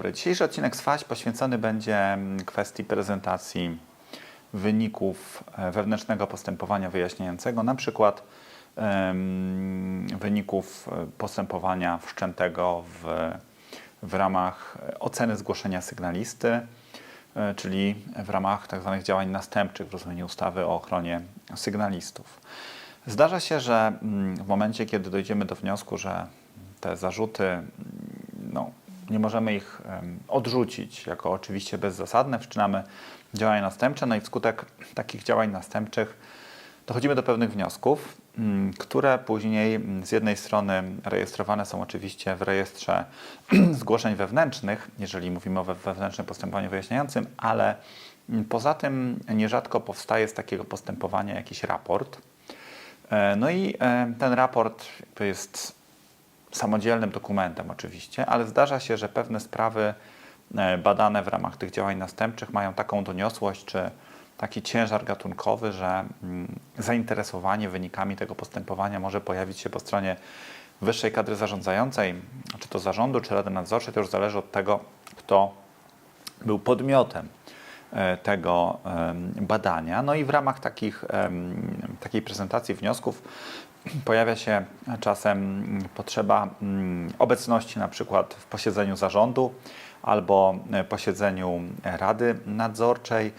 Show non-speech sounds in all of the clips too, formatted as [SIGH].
dobry. Dzisiejszy odcinek SWAŚ poświęcony będzie mm, kwestii prezentacji wyników e, wewnętrznego postępowania wyjaśniającego, na przykład em, wyników e, postępowania wszczętego w, w ramach oceny zgłoszenia sygnalisty, e, czyli w ramach tzw. działań następczych w rozumieniu ustawy o ochronie sygnalistów. Zdarza się, że mm, w momencie, kiedy dojdziemy do wniosku, że te zarzuty, mm, no, nie możemy ich odrzucić jako oczywiście bezzasadne, wszczynamy działania następcze, no i wskutek takich działań następczych dochodzimy do pewnych wniosków, mm, które później mm, z jednej strony rejestrowane są oczywiście w rejestrze [CLEARS THROAT] zgłoszeń wewnętrznych, jeżeli mówimy o we- wewnętrznym postępowaniu wyjaśniającym, ale mm, poza tym nierzadko powstaje z takiego postępowania jakiś raport. E, No i e, ten raport jest samodzielnym dokumentem oczywiście, ale zdarza się, że pewne sprawy e, badane w ramach tych działań następczych mają taką doniosłość czy taki ciężar gatunkowy, że mm, zainteresowanie wynikami tego postępowania może pojawić się po stronie wyższej kadry zarządzającej, czy to zarządu, czy rady nadzorczej, to już zależy od tego, kto był podmiotem e, tego badania. No i w ramach takich, takiej prezentacji wniosków pojawia się czasem mm, potrzeba mm, obecności na przykład w posiedzeniu zarządu albo e, posiedzeniu rady nadzorczej.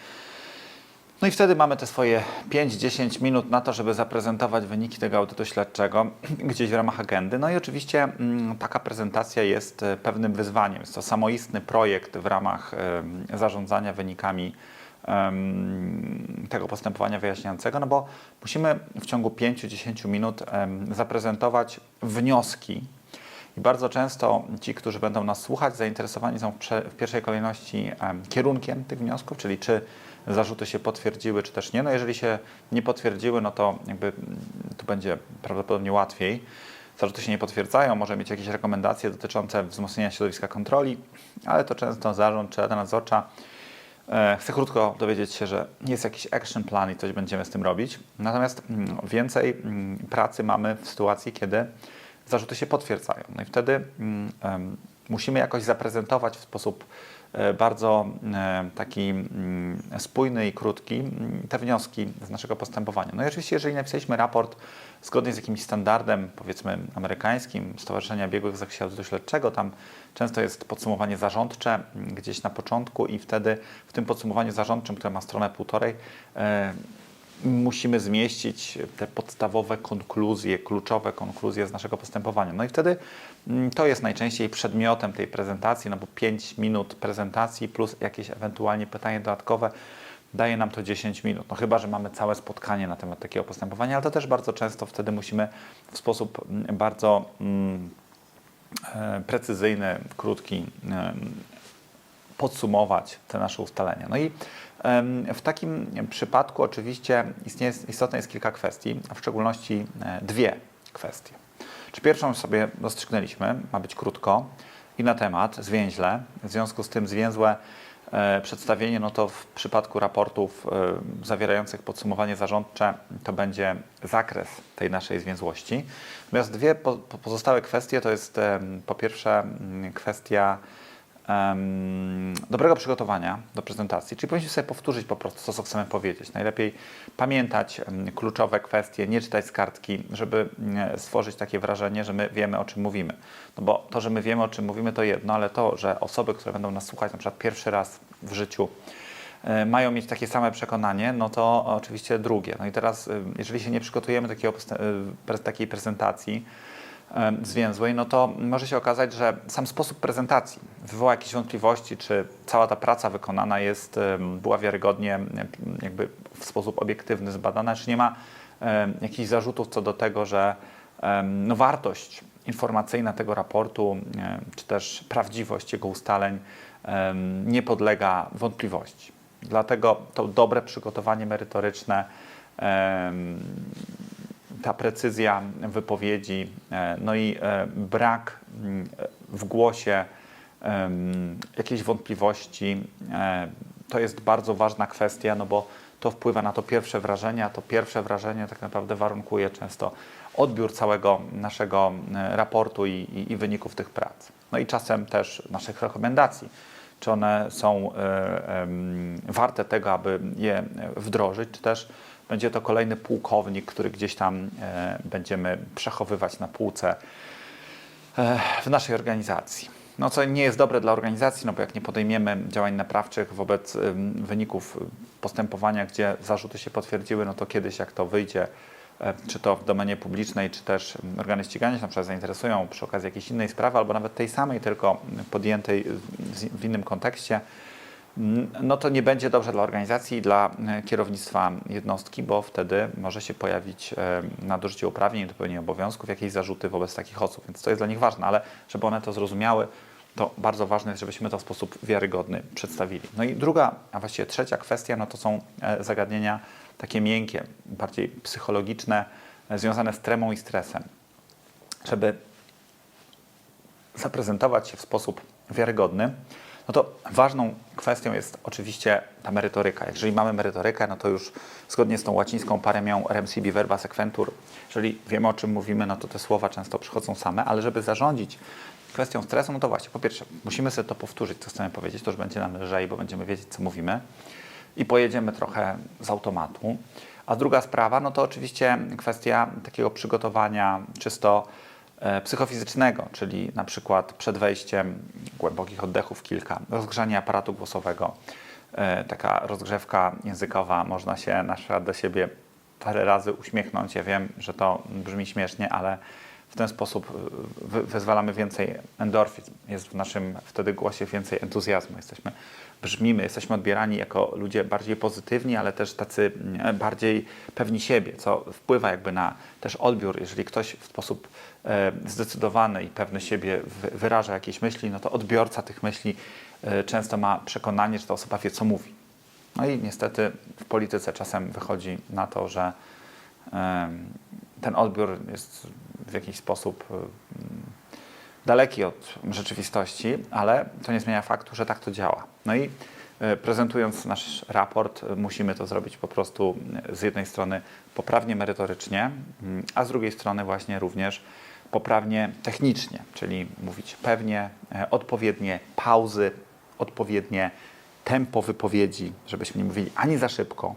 No i wtedy mamy te swoje 5-10 minut na to, żeby zaprezentować wyniki tego audytu śledczego [CLEARS THROAT] gdzieś w ramach agendy. No i oczywiście mm, taka prezentacja jest e, pewnym wyzwaniem. Jest to samoistny projekt w ramach em, zarządzania wynikami tego postępowania wyjaśniającego, no bo musimy w ciągu 5-10 minut zaprezentować wnioski i bardzo często ci, którzy będą nas słuchać, zainteresowani są w, pierwszej kolejności em, kierunkiem tych wniosków, czyli czy zarzuty się potwierdziły, czy też nie. No jeżeli się nie potwierdziły, no to jakby mm, tu będzie prawdopodobnie łatwiej. Zarzuty się nie potwierdzają, może mieć jakieś rekomendacje dotyczące wzmocnienia środowiska kontroli, ale to często zarząd czy rada nadzorcza e, chce krótko dowiedzieć się, że jest jakiś action plan i coś będziemy z tym robić. Natomiast mm, więcej mm, pracy mamy w sytuacji, kiedy zarzuty się potwierdzają. No i wtedy mm, musimy jakoś zaprezentować w sposób bardzo e, taki mm, spójny i krótki mm, te wnioski z naszego postępowania. No i oczywiście, jeżeli napisaliśmy raport zgodnie z jakimś standardem, powiedzmy amerykańskim, Stowarzyszenia Biegłych w Zakresie Śledczego, tam często jest podsumowanie zarządcze mm, gdzieś na początku i wtedy w tym podsumowaniu zarządczym, które ma stronę półtorej, e, musimy zmieścić te podstawowe konkluzje, kluczowe konkluzje z naszego postępowania. No i wtedy mm, to jest najczęściej przedmiotem tej prezentacji, no bo 5 minut prezentacji plus jakieś ewentualnie pytanie dodatkowe daje nam to 10 minut. No chyba, że mamy całe spotkanie na temat takiego postępowania, ale to też bardzo często wtedy musimy w sposób mm, bardzo mm, e, precyzyjny, krótki podsumować te nasze ustalenia. No i w takim przypadku oczywiście istnieje, istotne jest kilka kwestii, a w szczególności e, dwie kwestie. Czy pierwszą sobie rozstrzygnęliśmy, ma być krótko i na temat, zwięźle. W związku z tym zwięzłe e, przedstawienie, no to w przypadku raportów e, zawierających podsumowanie zarządcze, to będzie zakres tej naszej zwięzłości. Natomiast dwie po, po- pozostałe kwestie to jest po pierwsze kwestia em, dobrego przygotowania do prezentacji, czyli powinniśmy sobie powtórzyć po prostu to, co chcemy powiedzieć. Najlepiej pamiętać em, kluczowe kwestie, nie czytać z kartki, żeby mm, stworzyć takie wrażenie, że my wiemy, o czym mówimy. No bo to, że my wiemy, o czym mówimy, to jedno, ale to, że osoby, które będą nas słuchać na przykład pierwszy raz w życiu, e, mają mieć takie same przekonanie, no to oczywiście drugie. No i teraz, e, jeżeli się nie przygotujemy takiego, takiej prezentacji zwięzłej, no to może się okazać, że sam sposób prezentacji wywoła jakieś wątpliwości, czy cała ta praca wykonana jest, była wiarygodnie, jakby w sposób obiektywny zbadana, czy nie ma jakichś zarzutów co do tego, że no, wartość informacyjna tego raportu, czy też prawdziwość jego ustaleń nie podlega wątpliwości. Dlatego to dobre przygotowanie merytoryczne, ta precyzja wypowiedzi, e, no i e, brak mm, w głosie jakiejś wątpliwości, e, to jest bardzo ważna kwestia, no bo to wpływa na to pierwsze wrażenie, a to pierwsze wrażenie tak naprawdę warunkuje często odbiór całego naszego raportu i, i, i wyników tych prac. No i czasem też naszych rekomendacji, czy one są e, em, warte tego, aby je wdrożyć, czy też będzie to kolejny pułkownik, który gdzieś tam e, będziemy przechowywać na półce e, w naszej organizacji. No co nie jest dobre dla organizacji, no bo jak nie podejmiemy działań naprawczych wobec wyników postępowania, gdzie zarzuty się potwierdziły, no to kiedyś jak to wyjdzie, e, czy to w domenie publicznej, czy też organy ścigania się na przykład zainteresują przy okazji jakiejś innej sprawy, albo nawet tej samej, tylko podjętej w innym kontekście, no to nie będzie dobrze dla organizacji i dla e, kierownictwa jednostki, bo wtedy może się pojawić e, nadużycie uprawnień do pełnienia obowiązków, jakieś zarzuty wobec takich osób, więc to jest dla nich ważne, ale żeby one to zrozumiały, to bardzo ważne jest, żebyśmy to w sposób wiarygodny przedstawili. No i druga, a właściwie trzecia kwestia, no to są e, zagadnienia takie miękkie, bardziej psychologiczne, związane z tremą i stresem. Żeby zaprezentować się w sposób wiarygodny, no to ważną kwestią jest oczywiście ta merytoryka. Jeżeli mamy merytorykę, no to już zgodnie z tą łacińską paremią rem sibi verba sequentur, jeżeli wiemy o czym mówimy, no to te słowa często przychodzą same, ale żeby zarządzić kwestią stresu, no to właśnie, po pierwsze, musimy sobie to powtórzyć, co chcemy powiedzieć, to już będzie nam lżej, bo będziemy wiedzieć, co mówimy i pojedziemy trochę z automatu. A druga sprawa, no to oczywiście kwestia takiego przygotowania czysto psychofizycznego, czyli na przykład przed wejściem głębokich oddechów kilka, rozgrzanie aparatu głosowego, e, taka rozgrzewka językowa, można się na przykład do siebie parę razy uśmiechnąć. Ja wiem, że to brzmi śmiesznie, ale w ten sposób e, wy- wyzwalamy więcej endorfizm. Jest w naszym wtedy głosie więcej entuzjazmu. Jesteśmy, brzmimy, jesteśmy odbierani jako ludzie bardziej pozytywni, ale też tacy mm, bardziej pewni siebie, co wpływa jakby na też odbiór. Jeżeli ktoś w sposób e, zdecydowany i pewny siebie wy- wyraża jakieś myśli, no to odbiorca tych myśli e, często ma przekonanie, że ta osoba wie, co mówi. No i niestety w polityce czasem wychodzi na to, że ten odbiór jest w jakiś sposób daleki od rzeczywistości, ale to nie zmienia faktu, że tak to działa. No i e, prezentując nasz raport, e, musimy to zrobić po prostu e, z jednej strony poprawnie merytorycznie, mm, a z drugiej strony właśnie również poprawnie technicznie, czyli mówić pewnie, odpowiednie pauzy, odpowiednie tempo wypowiedzi, żebyśmy nie mówili ani za szybko,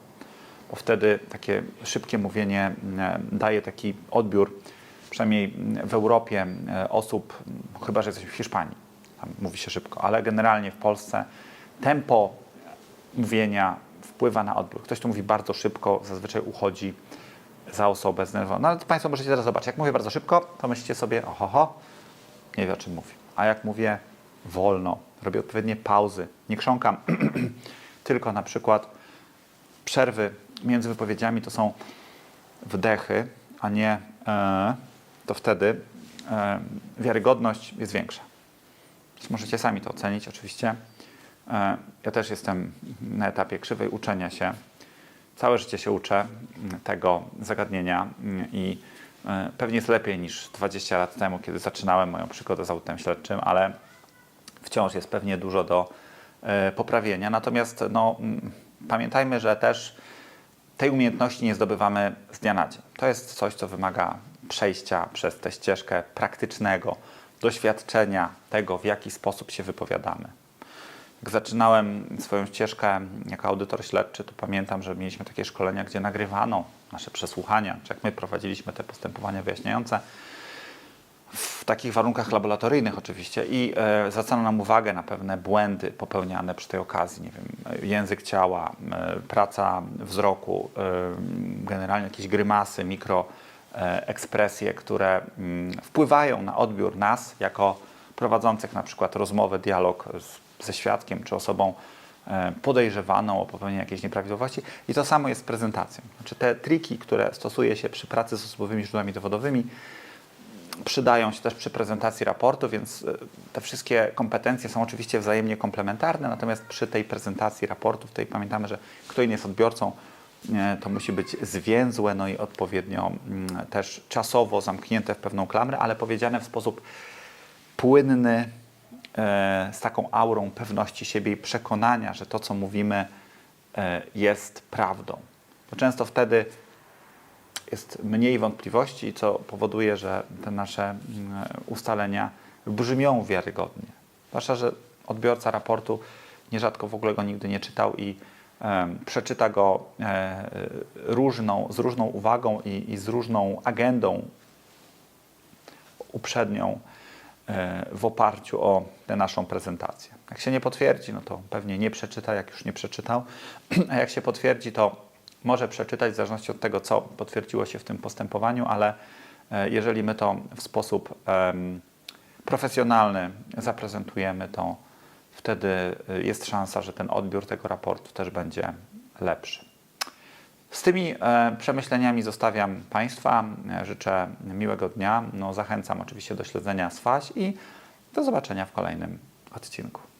bo wtedy takie szybkie mówienie e, daje taki odbiór, przynajmniej w Europie, e, osób, chyba że jesteśmy w Hiszpanii, tam mówi się szybko, ale generalnie w Polsce tempo mówienia wpływa na odbiór. Ktoś, kto mówi bardzo szybko, zazwyczaj uchodzi za osobę zdenerwowaną. No ale to Państwo możecie teraz zobaczyć, jak mówię bardzo szybko, to myślicie sobie, oho, ho, nie wie o czym mówi. A jak mówię wolno, robię odpowiednie pauzy, nie krząkam, [CLEARS THROAT] tylko na przykład przerwy między wypowiedziami to są wdechy, a nie e, to wtedy e, wiarygodność jest większa. Więc możecie sami to ocenić oczywiście. E, ja też jestem na etapie krzywej uczenia się. Całe życie się uczę tego zagadnienia i e, pewnie jest lepiej niż 20 lat temu, kiedy zaczynałem moją przygodę z autem śledczym, ale wciąż jest pewnie dużo do poprawienia. Natomiast no, mm, pamiętajmy, że też tej umiejętności nie zdobywamy z dnia na dzień. To jest coś, co wymaga przejścia przez tę ścieżkę praktycznego, doświadczenia tego, w jaki sposób się wypowiadamy. Jak zaczynałem swoją ścieżkę jako audytor śledczy, to pamiętam, że mieliśmy takie szkolenia, gdzie nagrywano nasze przesłuchania, czy jak my prowadziliśmy te postępowania wyjaśniające. W takich warunkach laboratoryjnych oczywiście. I e, zwracano nam uwagę na pewne błędy popełniane przy tej okazji, nie wiem, język ciała, e, praca wzroku, e, generalnie jakieś grymasy, mikro ekspresje, które mm, wpływają na odbiór nas jako prowadzących na przykład rozmowę, dialog z, ze świadkiem czy osobą e, podejrzewaną o popełnienie jakiejś nieprawidłowości i to samo jest z prezentacją. Znaczy te triki, które stosuje się przy pracy z osobowymi źródłami dowodowymi, przydają się też przy prezentacji raportu, więc e, te wszystkie kompetencje są oczywiście wzajemnie komplementarne, natomiast przy tej prezentacji raportu, tutaj pamiętamy, że kto inny jest odbiorcą, e, to musi być zwięzłe, no i odpowiednio mm, też czasowo zamknięte w pewną klamrę, ale powiedziane w sposób płynny, e, z taką aurą pewności siebie i przekonania, że to, co mówimy, e, jest prawdą. Bo często wtedy jest mniej wątpliwości, co powoduje, że te nasze mm, ustalenia brzmią wiarygodnie. Zwłaszcza, że odbiorca raportu nierzadko w ogóle go nigdy nie czytał i przeczyta go e, różną, z różną uwagą i, i z różną agendą uprzednią e, w oparciu o tę naszą prezentację. Jak się nie potwierdzi, no to pewnie nie przeczyta, jak już nie przeczytał, [CLEARS THROAT] a jak się potwierdzi, to może przeczytać w zależności od tego, co potwierdziło się w tym postępowaniu, ale e, jeżeli my to w sposób profesjonalny zaprezentujemy, to wtedy e, jest szansa, że ten odbiór tego raportu też będzie lepszy. Z tymi e, przemyśleniami zostawiam Państwa. Życzę miłego dnia. No, zachęcam oczywiście do śledzenia SWAŚ i do zobaczenia w kolejnym odcinku.